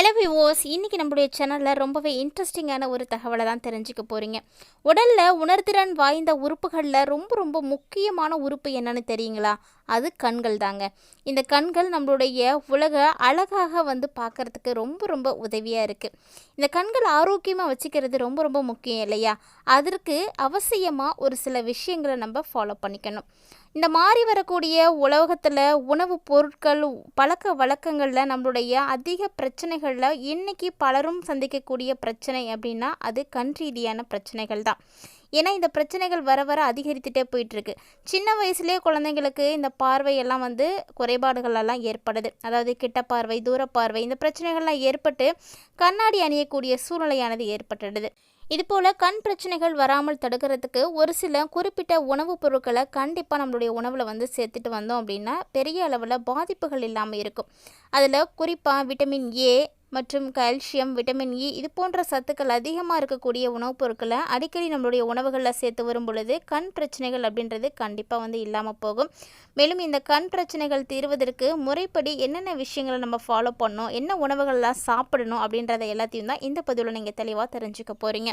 Hello விவோஸ் இன்றைக்கி நம்மளுடைய சேனலில் ரொம்பவே இன்ட்ரெஸ்டிங்கான ஒரு தகவலை தான் தெரிஞ்சுக்க போகிறீங்க உடலில் உணர்திறன் வாய்ந்த உறுப்புகளில் ரொம்ப ரொம்ப முக்கியமான உறுப்பு என்னன்னு தெரியுங்களா? அது கண்கள் தாங்க. இந்த கண்கள் நம்மளுடைய உலக அழகாக வந்து பார்க்குறதுக்கு ரொம்ப ரொம்ப உதவியாக இருக்குது இந்த கண்கள் ஆரோக்கியமாக வச்சுக்கிறது ரொம்ப ரொம்ப முக்கியம் இல்லையா? அதற்கு அவசியமாக ஒரு சில விஷயங்களை நம்ம ஃபாலோ பண்ணிக்கணும். இந்த மாறி வரக்கூடிய உலகத்தில் உணவுப் பொருட்கள் பழக்க வழக்கங்களில் நம்மளுடைய அதிக பிரச்சனைகளில் இன்னைக்கு பலரும் சந்திக்கக்கூடிய பிரச்சனை அப்படின்னா அது கண் ரீதியான பிரச்சனைகள் தான். ஏன்னா இந்த பிரச்சனைகள் வர வர அதிகரித்துட்டே போயிட்டுருக்கு. சின்ன வயசுலேயே குழந்தைங்களுக்கு இந்த பார்வையெல்லாம் வந்து குறைபாடுகள் எல்லாம் ஏற்படுது. அதாவது கிட்ட பார்வை தூர பார்வை இந்த பிரச்சனைகள்லாம் ஏற்பட்டு கண்ணாடி அணியக்கூடிய சூழ்நிலையானது ஏற்பட்டுடுது. இதுபோல் கண் பிரச்சனைகள் வராமல் தடுக்கிறதுக்கு ஒரு சில குறிப்பிட்ட உணவுப் பொருட்களை கண்டிப்பாக நம்மளுடைய உணவில் வந்து சேர்த்துட்டு வந்தோம் அப்படின்னா பெரிய அளவில் பாதிப்புகள் இல்லாமல் இருக்கும். அதில் குறிப்பாக விட்டமின் ஏ மற்றும் கால்சியம் விட்டமின் இ இது போன்ற சத்துக்கள் அதிகமாக இருக்கக்கூடிய உணவுப் பொருட்களை அடிக்கடி நம்மளுடைய உணவுகளில் சேர்த்து வரும் பொழுது கண் பிரச்சனைகள் அப்படின்றது கண்டிப்பாக வந்து இல்லாமல் போகும். மேலும் இந்த கண் பிரச்சனைகள் தீர்வதற்கு முறைப்படி என்னென்ன விஷயங்களை நம்ம ஃபாலோ பண்ணணும் என்ன உணவுகள்லாம் சாப்பிடணும் அப்படின்றத எல்லாத்தையும் தான் இந்த பதிவில் நீங்கள் தெளிவாக தெரிஞ்சுக்க போகிறீங்க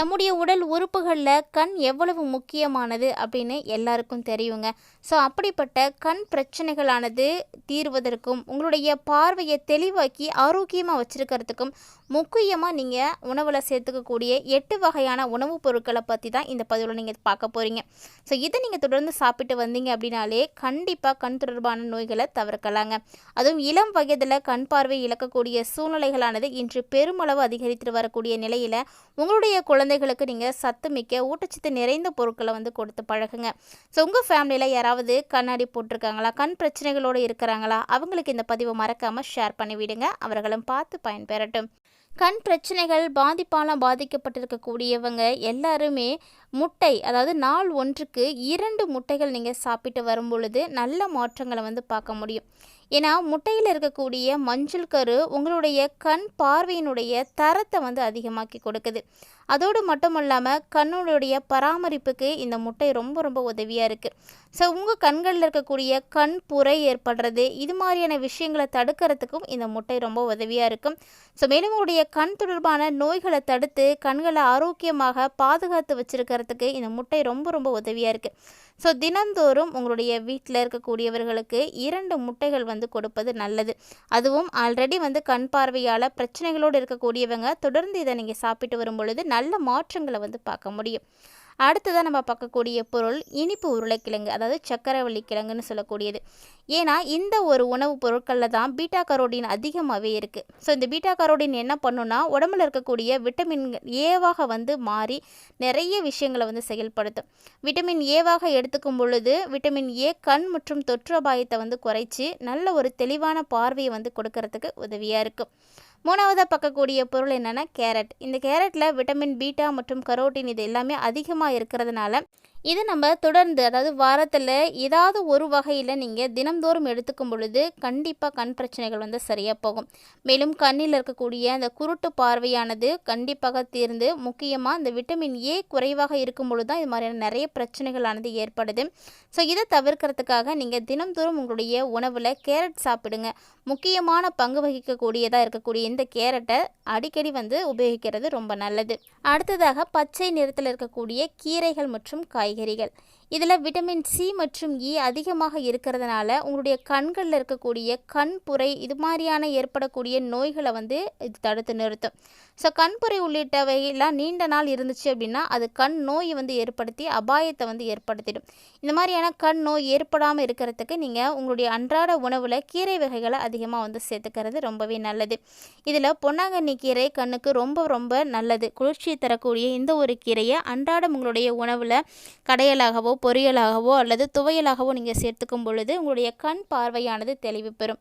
நம்முடைய உடல் உறுப்புகளில் கண் எவ்வளவு முக்கியமானது அப்படின்னு எல்லாருக்கும் தெரியுங்க. ஸோ அப்படிப்பட்ட கண் பிரச்சனைகளானது தீர்வதற்கும் உங்களுடைய பார்வையை தெளிவாக்கி ஆரோக்கியமாக வச்சுருக்கிறதுக்கும் முக்கியமாக நீங்கள் உணவில் சேர்த்துக்கக்கூடிய எட்டு வகையான உணவுப் பொருட்களை பற்றி தான் இந்த பதிவில் நீங்கள் பார்க்க போகிறீங்க ஸோ இதை நீங்கள் தொடர்ந்து சாப்பிட்டு வந்தீங்க அப்படின்னாலே கண்டிப்பாக கண் தொடர்பான நோய்களை தவிர்க்கலாங்க. அதுவும் இளம் வயதில் கண் பார்வை இழக்கக்கூடிய சூழ்நிலைகளானது இன்று பெருமளவு அதிகரித்து வரக்கூடிய நிலையில் உங்களுடைய குழந்தை குழந்தைகளுக்கு நீங்கள் சத்துமிக்க ஊட்டச்சத்து நிறைந்த பொருட்களை வந்து கொடுத்து பழகுங்க. ஸோ உங்கள் ஃபேமிலியில் யாராவது கண்ணாடி போட்டிருக்காங்களா? கண் பிரச்சனைகளோடு இருக்கிறாங்களா? அவங்களுக்கு இந்த பதிவை மறக்காமல் ஷேர் பண்ணிவிடுங்க. அவர்களும் பார்த்து பயன்பெறட்டும். கண் பிரச்சனைகள் பாதிப்பால் பாதிக்கப்பட்டிருக்கக்கூடியவங்க எல்லாருமே முட்டை அதாவது நாள் ஒன்றுக்கு இரண்டு முட்டைகள் நீங்கள் சாப்பிட்டு வரும் பொழுது நல்ல மாற்றங்களை வந்து பார்க்க முடியும். ஏன்னா முட்டையில் இருக்கக்கூடிய மஞ்சள் கரு உங்களுடைய கண் பார்வையினுடைய தரத்தை வந்து அதிகமாக்கி கொடுக்குது. அதோடு மட்டும் இல்லாமல் கண்ணுடைய பராமரிப்புக்கு இந்த முட்டை ரொம்ப ரொம்ப உதவியாக இருக்குது ஸோ உங்கள் கண்களில் இருக்கக்கூடிய கண் புரை ஏற்படுறது இது மாதிரியான விஷயங்களை தடுக்கிறதுக்கும் இந்த முட்டை ரொம்ப உதவியாக இருக்கும். ஸோ மேலும் உங்களுடைய கண் தொடர்பான நோய்களை தடுத்து கண்களை ஆரோக்கியமாக பாதுகாத்து வச்சுருக்கிறதுக்கு இந்த முட்டை ரொம்ப ரொம்ப உதவியாக இருக்குது ஸோ தினந்தோறும் உங்களுடைய வீட்டில் இருக்கக்கூடியவர்களுக்கு இரண்டு முட்டைகள் வந்து கொடுப்பது நல்லது. அதுவும் ஆல்ரெடி வந்து கண் பார்வையால் பிரச்சனைகளோடு இருக்கக்கூடியவங்க தொடர்ந்து இதை நீங்கள் சாப்பிட்டு வரும் பொழுது நல்ல நல்ல மாற்றங்களை வந்து பார்க்க முடியும். அடுத்ததாக நம்ம பார்க்கக்கூடிய பொருள் இனிப்பு உருளைக்கிழங்கு அதாவது சக்கரவள்ளி கிழங்குன்னு சொல்லக்கூடியது. ஏன்னா இந்த ஒரு உணவுப் பொருட்களில் தான் பீட்டா கரோடின் அதிகமாகவே இருக்குது ஸோ இந்த பீட்டா கரோடின் என்ன பண்ணுன்னா உடம்புல இருக்கக்கூடிய விட்டமின் ஏவாக வந்து மாறி நிறைய விஷயங்களை வந்து செயல்படுத்தும். விட்டமின் ஏவாக எடுத்துக்கும் பொழுது விட்டமின் ஏ கண் மற்றும் தொற்று அபாயத்தை வந்து குறைச்சி நல்ல ஒரு தெளிவான பார்வையை வந்து கொடுக்கறதுக்கு உதவியாக இருக்கும். மூணாவதாக பார்க்கக்கூடிய பொருள் என்னென்னா கேரட். இந்த கேரட்டில் விட்டமின் பீட்டா மற்றும் கரோட்டின் இது எல்லாமே அதிகமாக இருக்கிறதுனால இது நம்ம தொடர்ந்து அதாவது வாரத்தில் ஏதாவது ஒரு வகையில் நீங்கள் தினம்தோறும் எடுத்துக்கும் பொழுது கண்டிப்பாக கண் பிரச்சனைகள் வந்து சரியாக போகும். மேலும் கண்ணில் இருக்கக்கூடிய அந்த குருட்டு பார்வையானது கண்டிப்பாக தீர்ந்து முக்கியமாக இந்த விட்டமின் ஏ குறைவாக இருக்கும் பொழுது தான் இது மாதிரியான நிறைய பிரச்சனைகளானது ஏற்படுது. ஸோ இதை தவிர்க்கிறதுக்காக நீங்கள் தினம்தோறும் உங்களுடைய உணவில் கேரட் சாப்பிடுங்க. முக்கியமான பங்கு வகிக்கக்கூடியதாக இருக்கக்கூடிய இந்த கேரட்டை அடிக்கடி வந்து உபயோகிக்கிறது ரொம்ப நல்லது. அடுத்ததாக பச்சை நிறத்தில் இருக்கக்கூடிய கீரைகள் மற்றும் காய் காய்கறிகள். இதில் விட்டமின் சி மற்றும் இ அதிகமாக இருக்கிறதுனால உங்களுடைய கண்களில் இருக்கக்கூடிய கண் புரை இது மாதிரியான ஏற்படக்கூடிய நோய்களை வந்து இது தடுத்து நிறுத்தும். ஸோ கண்புரை உள்ளிட்டவையெல்லாம் நீண்ட நாள் இருந்துச்சு அப்படின்னா அது கண் நோயை வந்து ஏற்படுத்தி அபாயத்தை வந்து ஏற்படுத்திடும். இந்த மாதிரியான கண் நோய் ஏற்படாமல் இருக்கிறதுக்கு நீங்கள் உங்களுடைய அன்றாட உணவில் கீரை வகைகளை அதிகமாக வந்து சேர்த்துக்கிறது ரொம்பவே நல்லது. இதில் பொன்னாங்கண்ணி கீரை கண்ணுக்கு ரொம்ப ரொம்ப நல்லது. குளிர்ச்சியை தரக்கூடிய இந்த ஒரு கீரையை அன்றாடம் உங்களுடைய உணவில் கடையலாகவோ பொரியலாகவோ அல்லது துவையலாகவோ நீங்கள் சேர்த்துக்கும் பொழுது உங்களுடைய கண் பார்வையானது தெளிவு பெறும்.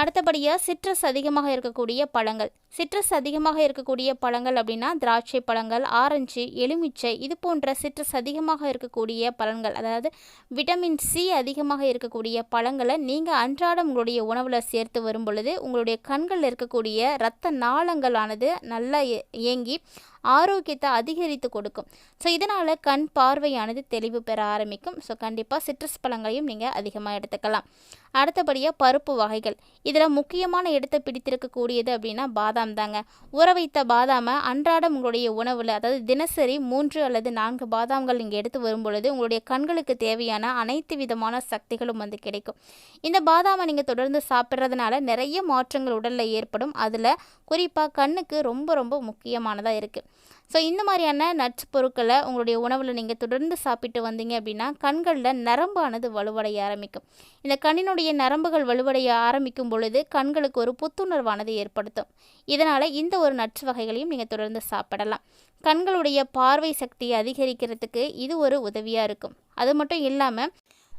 அடுத்தபடியாக சிட்ரஸ் அதிகமாக இருக்கக்கூடிய பழங்கள். சிட்ரஸ் அதிகமாக இருக்கக்கூடிய பழங்கள் அப்படின்னா திராட்சை பழங்கள் ஆரஞ்சு எலுமிச்சை இது போன்ற சிட்ரஸ் அதிகமாக இருக்கக்கூடிய பழங்கள். அதாவது விட்டமின் சி அதிகமாக இருக்கக்கூடிய பழங்களை நீங்கள் அன்றாடம் உங்களுடைய உணவில் சேர்த்து வரும் பொழுது உங்களுடைய கண்களில் இருக்கக்கூடிய இரத்த நாளங்களானது நல்லா இயங்கி ஆரோக்கியத்தை அதிகரித்து கொடுக்கும். ஸோ இதனால் கண் பார்வையானது தெளிவு பெற ஆரம்பிக்கும். ஸோ கண்டிப்பாக சிட்ரஸ் பழங்களையும் நீங்கள் அதிகமாக எடுத்துக்கலாம். அடுத்தபடியாக பருப்பு வகைகள். இதில் முக்கியமான இடத்தை பிடித்திருக்கக்கூடியது அப்படின்னா பாதாம் தாங்க. ஊற வைத்த பாதாமை அன்றாடம் உங்களுடைய உணவில் அதாவது தினசரி மூன்று அல்லது நான்கு பாதாம்கள் நீங்கள் எடுத்து வரும்பொழுது உங்களுடைய கண்களுக்கு தேவையான அனைத்து விதமான சக்திகளும் வந்து கிடைக்கும். இந்த பாதாமை நீங்கள் தொடர்ந்து சாப்பிட்றதுனால நிறைய மாற்றங்கள் உடலில் ஏற்படும். அதில் குறிப்பாக கண்ணுக்கு ரொம்ப ரொம்ப முக்கியமானதாக இருக்குது ஸோ இந்த மாதிரியான நட்ஸ் பொருட்களை உங்களுடைய உணவில் நீங்கள் தொடர்ந்து சாப்பிட்டு வந்தீங்க அப்படின்னா கண்களில் நரம்பானது வலுவடைய ஆரம்பிக்கும். இந்த கண்ணினுடைய நரம்புகள் வலுவடைய ஆரம்பிக்கும் பொழுது கண்களுக்கு ஒரு புத்துணர்வானது ஏற்படுத்தும். இதனால் இந்த ஒரு நட்ஸ் வகைகளையும் நீங்கள் தொடர்ந்து சாப்பிடலாம். கண்களுடைய பார்வை சக்தியை அதிகரிக்கிறதுக்கு இது ஒரு உதவியாக இருக்கும். அது மட்டும் இல்லாமல்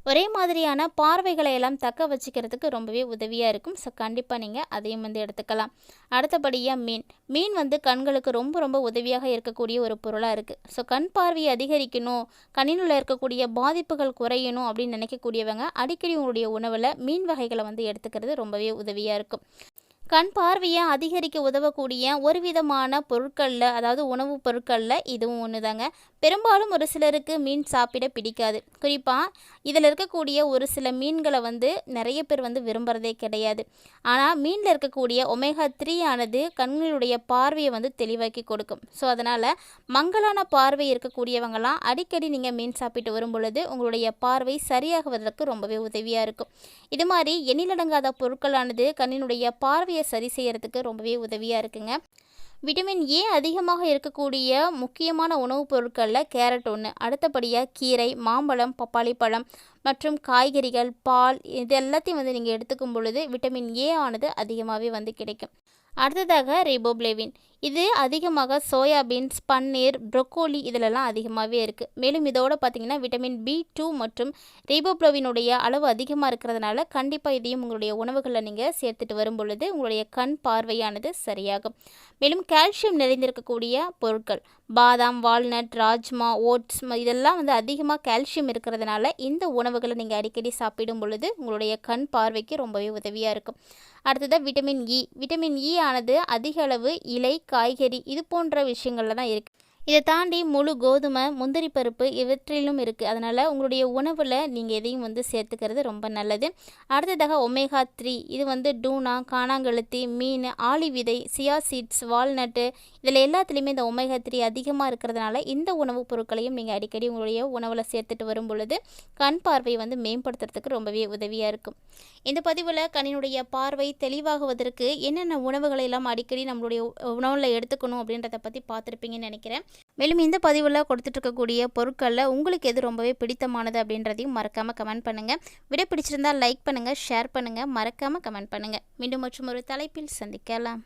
ஒரே மாதிரியான பார்வைகளை எல்லாம் தக்க வச்சுக்கிறதுக்கு ரொம்பவே உதவியாக இருக்கும். ஸோ கண்டிப்பாக நீங்கள் அதையும் வந்து எடுத்துக்கலாம். அடுத்தபடியாக மீன். மீன் வந்து கண்களுக்கு ரொம்ப ரொம்ப உதவியாக இருக்கக்கூடிய ஒரு பொருளாக இருக்குது ஸோ கண் பார்வையை அதிகரிக்கணும் கண்ணினுள்ள இருக்கக்கூடிய பாதிப்புகள் குறையணும் அப்படின்னு நினைக்கக்கூடியவங்க அடிக்கடி உங்களுடைய உணவில் மீன் வகைகளை வந்து எடுத்துக்கிறது ரொம்பவே உதவியாக இருக்கும். கண் பார்வையை அதிகரிக்க உதவக்கூடிய ஒரு விதமான பொருட்களில் அதாவது உணவுப் பொருட்களில் இதுவும் ஒன்று தாங்க பெரும்பாலும் ஒரு சிலருக்கு மீன் சாப்பிட பிடிக்காது. குறிப்பாக இதில் இருக்கக்கூடிய ஒரு சில மீன்களை வந்து நிறைய பேர் வந்து விரும்புகிறதே கிடையாது. ஆனால் மீனில் இருக்கக்கூடிய ஒமேகா த்ரீ ஆனது கண்களுடைய பார்வையை வந்து தெளிவாக்கி கொடுக்கும். ஸோ அதனால் மங்களான பார்வை இருக்கக்கூடியவங்களாம் அடிக்கடி நீங்கள் மீன் சாப்பிட்டு வரும் பொழுது உங்களுடைய பார்வை சரியாகுவதற்கு ரொம்பவே உதவியாக இருக்கும். இது மாதிரி எண்ணிலடங்காத பொருட்களானது கண்ணினுடைய பார்வையை சரி செய்கிறதுக்கு ரொம்பவே உதவியாக இருக்குங்க. விட்டமின் ஏ அதிகமாக இருக்கக்கூடிய முக்கியமான உணவுப் பொருட்களில் கேரட் ஒன்று அடுத்தபடியாக கீரை மாம்பழம் பப்பாளி பழம் மற்றும் காய்கறிகள் பால் இது எல்லாத்தையும் வந்து நீங்கள் எடுத்துக்கும் பொழுது விட்டமின் ஏ ஆனது அதிகமாகவே வந்து கிடைக்கும். அடுத்ததாக ரிபோப்ளேவின். இது அதிகமாக சோயாபீன்ஸ் பன்னீர் ப்ரொக்கோலி இதிலெல்லாம் அதிகமாகவே இருக்குது மேலும் இதோடு பார்த்திங்கன்னா விட்டமின் பி டூ மற்றும் ரிபோப்ளோவினுடைய அளவு அதிகமாக இருக்கிறதுனால கண்டிப்பாக இதையும் உங்களுடைய உணவுகளில் நீங்கள் சேர்த்துட்டு வரும் பொழுது உங்களுடைய கண் பார்வையானது சரியாகும். மேலும் கால்சியம் நிறைந்திருக்கக்கூடிய பொருட்கள் பாதாம் வால்நட் ராஜ்மா ஓட்ஸ் இதெல்லாம் வந்து அதிகமாக கால்சியம் இருக்கிறதுனால இந்த உணவுகளை நீங்கள் அடிக்கடி சாப்பிடும் பொழுது உங்களுடைய கண் பார்வைக்கு ரொம்பவே உதவியாக இருக்கும். அடுத்ததாக விட்டமின் இ விட்டமின் இ ஆனது அதிக அளவு இலை காய்கறி இது போன்ற விஷயங்களில் தான் இருக்குது இதை தாண்டி முழு கோதுமை முந்திரி பருப்பு இவற்றிலும் இருக்குது அதனால் உங்களுடைய உணவில் நீங்கள் எதையும் வந்து சேர்த்துக்கிறது ரொம்ப நல்லது. அடுத்ததாக ஒமேகா த்ரீ. இது வந்து டூனா காணாங்கழுத்தி மீன் ஆளி விதை சியா சீட்ஸ் வால்நட்டு. இதில் எல்லாத்துலேயுமே இந்த ஒமேகா த்ரீ அதிகமாக இருக்கிறதுனால இந்த உணவுப் பொருட்களையும் நீங்கள் அடிக்கடி உங்களுடைய உணவில் சேர்த்துட்டு வரும் பொழுது கண் பார்வையை வந்து மேம்படுத்துறதுக்கு ரொம்பவே உதவியாக இருக்கும். இந்த பதிவில் கண்ணினுடைய பார்வை தெளிவாகுவதற்கு என்னென்ன உணவுகளை எல்லாம் அடிக்கடி நம்மளுடைய உணவில் எடுத்துக்கணும் அப்படின்றத பற்றி பார்த்துருப்பீங்கன்னு நினைக்கிறேன். மேலும் இந்த பதிவில் கொடுத்துட்ருக்கக்கூடிய பொருட்களில் உங்களுக்கு எது ரொம்பவே பிடித்தமானது அப்படின்றதையும் மறக்காமல் கமெண்ட் பண்ணுங்கள் விட பிடிச்சிருந்தால் லைக் பண்ணுங்கள் ஷேர் பண்ணுங்கள் மறக்காமல் கமெண்ட் பண்ணுங்கள் மீண்டும் மற்றும் ஒரு தலைப்பில் சந்திக்கலாம்.